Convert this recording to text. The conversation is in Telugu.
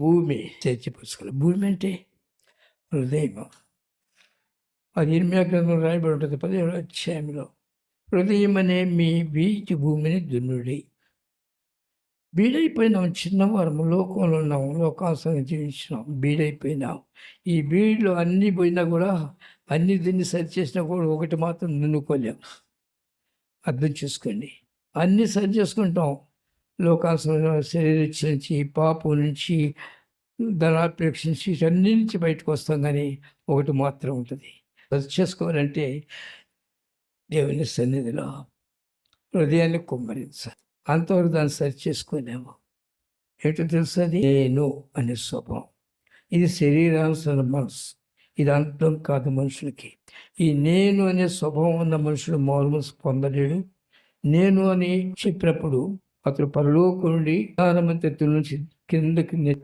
భూమి చర్చపరచుకోవాలి భూమి అంటే హృదయం అది ఇర్మియా రాయబడి ఉంటుంది. పదిహేడు అధ్యాయంలో హృదయం అనే మీ వీటి భూమిని దున్నుడి. బీడైపోయినాం చిన్నవారం లోకంలో ఉన్నాము. లోకాసంగా జీవించినాం. బీడైపోయినాం. ఈ బీడ్లో అన్నీ పోయినా కూడా అన్ని దీన్ని సరి చేసినా కూడా ఒకటి మాత్రం దున్నుకోలేం. అర్థం చేసుకోండి. అన్నీ సరి చేసుకుంటాం లోకాసంలో శరీరం నుంచి పాపం నుంచి ధనాపేక్ష నుంచి ఇవన్నీ నుంచి బయటకు వస్తాం కానీ ఒకటి మాత్రం ఉంటుంది. సరి చేసుకోవాలంటే దేవుని సన్నిధిలో హృదయాన్ని కుమ్మరించాలి. అంతవరకు దాన్ని సరి చేసుకోలేము. ఏంటో తెలుసు అది? నేను అనే స్వభావం. ఇది శరీరానుసరణ మనసు ఇది అంతం కాదు మనుషులకి. ఈ నేను అనే స్వభావం ఉన్న మనుషుడు మారు మనసు పొందలేడు నేను అని చెప్పినప్పుడు అతడు పరలోకు నుండి ప్రధానమంత్రి నుంచి కిందకి నెట్టి